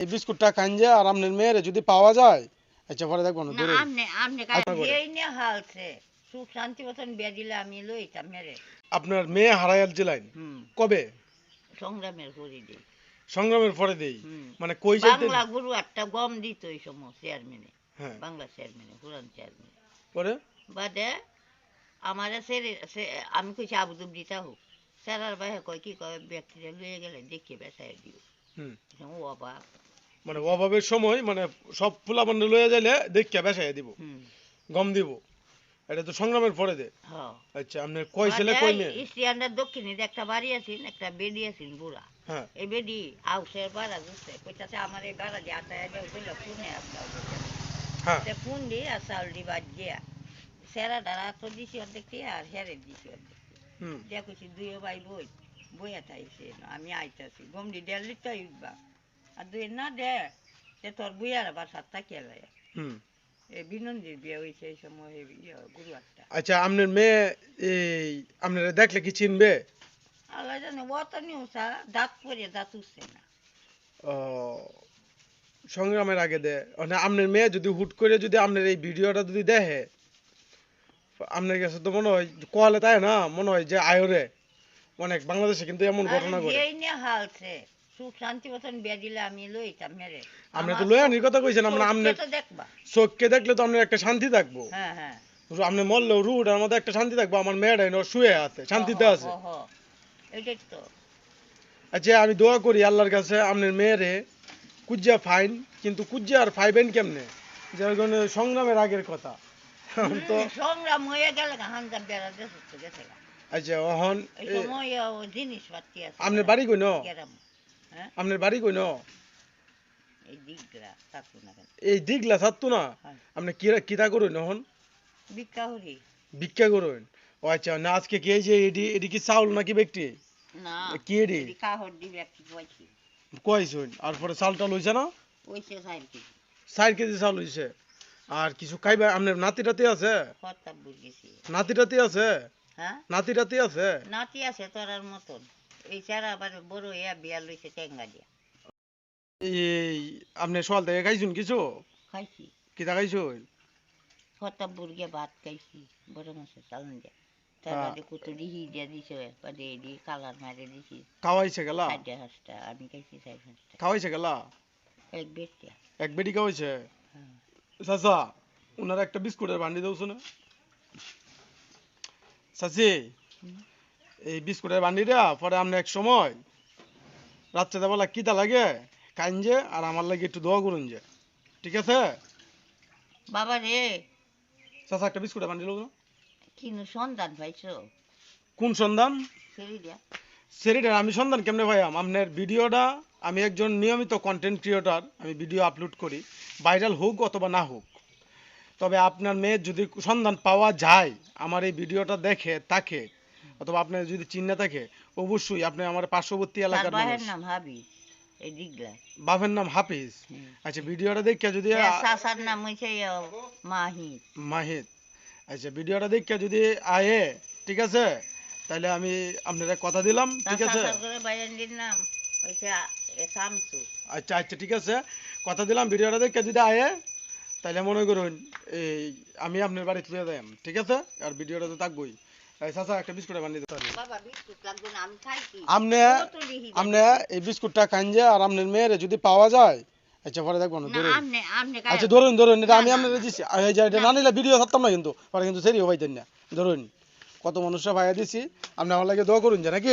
এই বিস্কুটটা খান যে আর আপনার মেয়েরে যদি পাওয়া যায় আচ্ছা পরে দেখব না ধরে আমনে কাজ আপনার নিয়ে হালছে সুখ শান্তি মতন বিয়া দিলে আমি লইতাম মেরে আপনার মেয়ে হারাইয়াল জেলাইন কবে? সংগ্রামের করি দিই। সংগ্রামের পরে দেই? মানে কই যাইতে বাংলা গুরু একটা গম দিত ওই সময় চেয়ারম্যানে। হ্যাঁ। বাংলা চেয়ারম্যানে পুরান চেয়ারম্যানে। পরে? বাদে আমার সে- আমি কইছি আবুদুব দিতা হোক স্যারার বাইরে কয় কি কয়? ব্যক্তিরা লইয়ে গেলে দেখে বেসায় দিও। হুম। ও বাবা মানে অভাবের সময় মানে সব ফুলা বন্ধ লয়ে যাইলে দেখিয়া বেসাইয়া দিব। গম দিব। এটা তো সংগ্রামের পরে দে। হ্যাঁ। আচ্ছা আপনার কয় ছেলে কয় মেয়ে? ইস্টিয়ান্ডার দক্ষিণে যে একটা বাড়ি আছেন একটা বেডি আছেন বুড়া। হ্যাঁ। এই বেডি আউসের বাড়া ঘুরছে কইতাছে আমার এই বাড়া দিয়ে আটায় দেও বলে ফোনে আপনার হ্যাঁ। তে ফোন দিয়ে আর চাউল দি বাদ দিয়া সেরা দাঁড়া তো দিছি অর্ধেক আর হেরে দিছি অর্ধেক হুম। দিয়া কইছি দুই ভাই বই বইয়া থাইছে। আমি আইতাছি। গম দি দেড় লিটার উঠবা আর দুই না দে তে তোর বুইয়ার আবার সাতটা কেলে এই বিনন্দির বিয়ে হয়েছে এই সময় এই গুরু একটা আচ্ছা আপনার মেয়ে এই আপনারা দেখলে কি চিনবে আল্লাহ জানে ও তো নিউসা দাঁত পরে দাঁত উঠছে না ও, সংগ্রামের আগে দে মানে আপনার মেয়ে যদি হুট করে যদি আপনার এই ভিডিওটা যদি দেখে আপনার কাছে তো মনে হয় কলে তাই না মনে হয় যে আয়রে অনেক বাংলাদেশে কিন্তু এমন ঘটনা ঘটে এই নিয়ে হালছে সুখ শান্তি মতন বিয়ে দিলে আমি লইতাম মেরে। আপনি তো কথা কইছেন আমরা দেখবা। চোখকে দেখলে তো আপনার একটা শান্তি থাকব। হ্যাঁ হ্যাঁ। আপনি মরলেও রুটার মধ্যে একটা শান্তি থাকব আমার মেয়েটা এনে শুয়ে আছে শান্তিতে হ, হ, আছে হ, হ। এটাই তো। আচ্ছা আমি দোয়া করি আল্লাহর কাছে আপনার মেয়েরে কুজ্জা ফাইন কিন্তু কুজ্জা আর ফাইবেন কেমনে? যেরকম সংগ্রামের আগের কথা। তো সংগ্রাম হয়ে গেলে হান্দা বেড়া দেশ গেছে আচ্ছা অহন এই এ, সময় ও জিনিস পাতি আছে। আপনার বাড়ি কই ন হ্যাঁ আপনার বাড়ি কই ন? এই দিকরা থাকতো না দিগলা না? হ্যাঁ। আপনি কিরা কিতা করুন এখন? ভিক্ষা হরি ভিক্ষা করুন? ও আচ্ছা না আজকে কি যে এডি এডি কি চাউল নাকি ব্যক্তি? না কি এডি? ভিক্ষা হর দিবে একটু পয়সি কইছুন আর পরে চালটা লইছে না? কেজি। চাল লইছে আর কিছু খাইবা আপনার নাতি টাতি আছে? নাতি টাতি আছে? হ্যাঁ? নাতি টাতি আছে? নাতি আছে তোরার মতন। এই সারা আবার বড় বিয়া লইছে টেঙ্গা দিয়া। এই আপনি সকাল থেকে খাইছুন কিছু? খাইছি। কিতা খাইছুন? বুর্গে ভাত খাইছি বড় মাছের চালন দিয়া। হ্যাঁ। বাদে দিয়া দিছে বাদে এডি কালার মারে দিছি। খাওয়াইছে গেলা? চারটে হাঁসটা আমি খাইছি চার হাঁসটা। খাওয়াইছে গেলা? এক বেটিয়া এক বেটি খাওয়াইছে? হ্যাঁ। চাচা ওনার একটা বিস্কুটের বান্ডি দউছো না চাচি। এই বিস্কুটের বান্ডিটা পরে আপনি এক সময় রাত্রে বেলা কিতা লাগে কাইনজে আর আমার লাগে একটু দোয়া করুন যে। ঠিক আছে? বাবা রে। চাচা একটা বিস্কুটের বান্ডি লোক কিনু সন্ধান পাইছো? কোন সন্ধান? দিয়া আমি সন্ধান কেমনে ভাইয়াম আপনার ভিডিওটা আমি একজন নিয়মিত কন্টেন্ট ক্রিয়েটর আমি ভিডিও আপলোড করি ভাইরাল হোক অথবা না হোক। তবে আপনার মেয়ের যদি সন্ধান পাওয়া যায় আমার এই ভিডিওটা দেখে তাকে অথবা আপনার যদি চিহ্ন থাকে অবশ্যই আপনি আমার পার্শ্ববর্তী এলাকার মানুষ। নাম হাবি এই দিগলা বাপের নাম হাফিজ। আচ্ছা ভিডিওটা দেখে যদি শাসার নাম হইছে ইয়া মাহি মাহিদ আচ্ছা ভিডিওটা দেখে যদি আয়ে ঠিক আছে? তাহলে আমি আপনারা কথা দিলাম ঠিক আছে? নাম হইছে শামসু। আচ্ছা আচ্ছা ঠিক আছে। কথা দিলাম ভিডিওটা দেখে যদি আয়ে তাহলে মনে করুন এই আমি আপনার বাড়ি তুলে দেয় ঠিক আছে? আর ভিডিওটা তো থাকবোই। এই চাচা একটা বিস্কুট বানিয়ে দিতে পারি? বাবা বিস্কুট লাগবে না আমি খাইছি আপনি কত লিহি এই বিস্কুটটা খান যে আর আপনার মেয়ের যদি পাওয়া যায় আচ্ছা পরে দেখব না ধরুন। আচ্ছা ধরুন ধরুন এটা আমি আপনার দিচ্ছি এই যে এটা না। নিলে ভিডিও থাকতাম না কিন্তু পরে কিন্তু সেরিও পাইতেন না। ধরুন কত মানুষরা ভাইয়া দিছি আপনি আমার লাগে দোয়া করুন যে নাকি